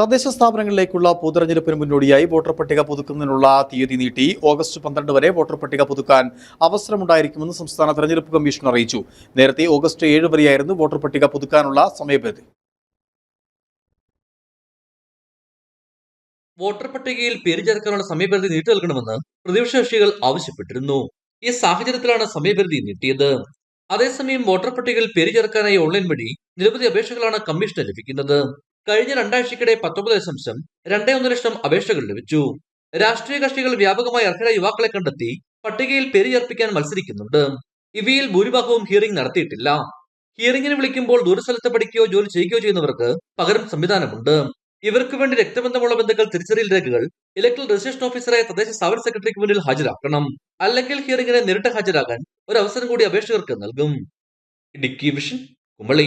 തദ്ദേശ സ്ഥാപനങ്ങളിലേക്കുള്ള പൊതുതെരഞ്ഞെടുപ്പിന് മുന്നോടിയായി വോട്ടർ പട്ടിക പുതുക്കുന്നതിനുള്ള തീയതി നീട്ടി ഓഗസ്റ്റ് പന്ത്രണ്ട് വരെ വോട്ടർ പട്ടിക പുതുക്കാൻ അവസരമുണ്ടായിരിക്കുമെന്ന് സംസ്ഥാന തെരഞ്ഞെടുപ്പ് കമ്മീഷൻ അറിയിച്ചു. നേരത്തെ ഓഗസ്റ്റ് ഏഴ് വരെയായിരുന്നു വോട്ടർ പട്ടിക പുതുക്കാനുള്ള സമയപരിധി. വോട്ടർ പട്ടികയിൽ പേര് ചേർക്കാനുള്ള സമയപരിധി നീട്ടി നൽകണമെന്ന് പ്രതിപക്ഷ കക്ഷികൾ ആവശ്യപ്പെട്ടിരുന്നു. ഈ സാഹചര്യത്തിലാണ് സമയപരിധി നീട്ടിയത്. അതേസമയം വോട്ടർ പട്ടികയിൽ പേര് ചേർക്കാനായി ഓൺലൈൻ വഴി നിരവധി അപേക്ഷകളാണ് കമ്മീഷന് ലഭിക്കുന്നത്. കഴിഞ്ഞ രണ്ടാഴ്ചക്കിടെ പത്തൊമ്പത് ദശാംശം രണ്ടേ ഒന്ന് ലക്ഷം അപേക്ഷകൾ ലഭിച്ചു. രാഷ്ട്രീയ കക്ഷികൾ വ്യാപകമായി അർഹരായ യുവാക്കളെ കണ്ടെത്തി പട്ടികയിൽ പേര് ചേർപ്പിക്കാൻ മത്സരിക്കുന്നുണ്ട്. ഇവയിൽ ഭൂരിഭാഗവും ഹിയറിംഗ് നടത്തിയിട്ടില്ല. ഹിയറിംഗിന് വിളിക്കുമ്പോൾ ദൂരസ്ഥലത്ത് പഠിക്കുകയോ ജോലി ചെയ്യുകയോ ചെയ്യുന്നവർക്ക് പകരം സംവിധാനമുണ്ട്. ഇവർക്ക് വേണ്ടി രക്തബന്ധമുള്ള ബന്ധുക്കൾ തിരിച്ചറിയൽ രേഖകൾ ഇലക്ട്രൽ രജിസ്ട്രേഷൻ ഓഫീസറായ തദ്ദേശ സ്ഥാപന സെക്രട്ടറിക്ക് മുന്നിൽ ഹാജരാക്കണം. അല്ലെങ്കിൽ ഹിയറിംഗിന് നേരിട്ട് ഹാജരാകാൻ ഒരു അവസരം കൂടി അപേക്ഷകർക്ക് നൽകും. ഇടുക്കി വിഷൻ കുമ്പളി